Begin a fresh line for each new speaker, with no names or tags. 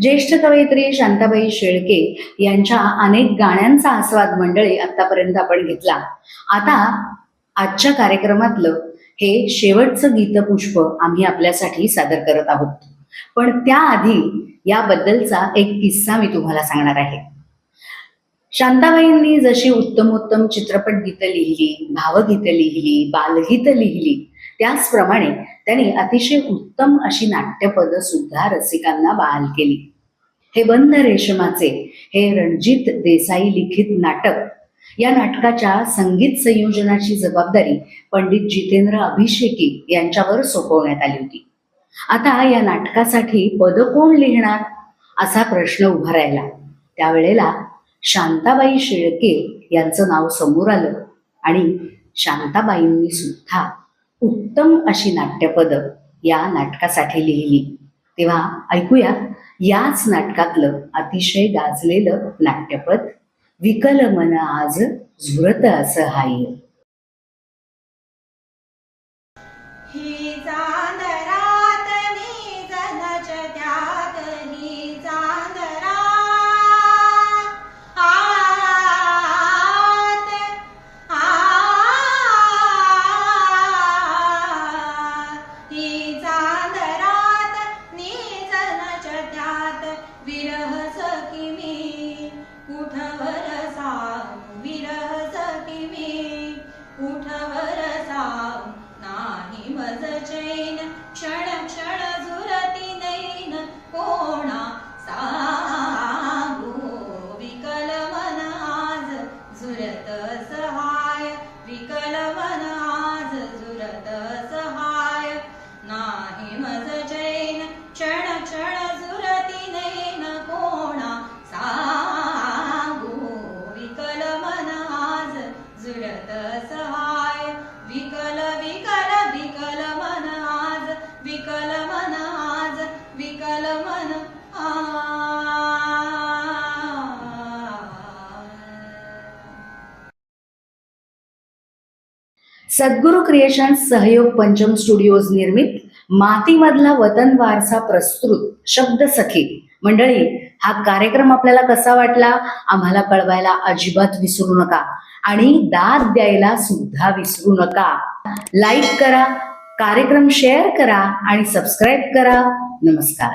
ज्येष्ठ कवयित्री शांताबाई शेळके यांच्या अनेक गाण्यांचा आस्वाद मंडळी आतापर्यंत आपण घेतला. आता आजच्या कार्यक्रमातलं हे शेवटचं गीतपुष्प आम्ही आपल्यासाठी सादर करत आहोत. पण त्याआधी याबद्दलचा एक किस्सा मी तुम्हाला सांगणार आहे. शांताबाईंनी जशी उत्तमोत्तम चित्रपट गीतं लिहिली भावगीतं लिहिली बालगीतं लिहिली त्याचप्रमाणे त्यांनी अतिशय उत्तम अशी नाट्यपद सुद्धा रसिकांना बहाल केली. हे बंद रेशमाचे हे रणजित देसाई लिखित नाटक या नाटकाच्या संगीत संयोजनाची जबाबदारी पंडित जितेंद्र अभिषेकी यांच्यावर सोपवण्यात आली होती. आता या नाटकासाठी पद कोण लिहिणार? असा प्रश्न उभा राहिला. त्यावेळेला शांताबाई शेळके यांचं नाव समोर आलं आणि शांताबाईंनी सुद्धा उत्तम अशी नाट्यपद या नाटकासाठी लिहिली. तेव्हा ऐकूया याच नाटकातलं अतिशय गाजलेलं नाट्यपद विकल मन आज झुरत असं हाय.
सहज चैन क्षण क्षण झुरती नैन कोणा? सांगू विकल मन आज झुरत सहाय विकल मन आज झुरत सहाय। नाही मज चैन क्षण क्षण झुरती नैन कोणा? सांगू विकल मन आज झुरत
सद्गुरू क्रिएशन सहयोग पंचम स्टुडिओज निर्मित मातीमधला वतन वारसा प्रस्तुत शब्द सखी. मंडळी हा कार्यक्रम आपल्याला कसा वाटला? आम्हाला कळवायला अजिबात विसरू नका आणि दाद द्यायला सुद्धा विसरू नका. लाईक करा कार्यक्रम शेअर करा आणि सबस्क्राईब करा. नमस्कार.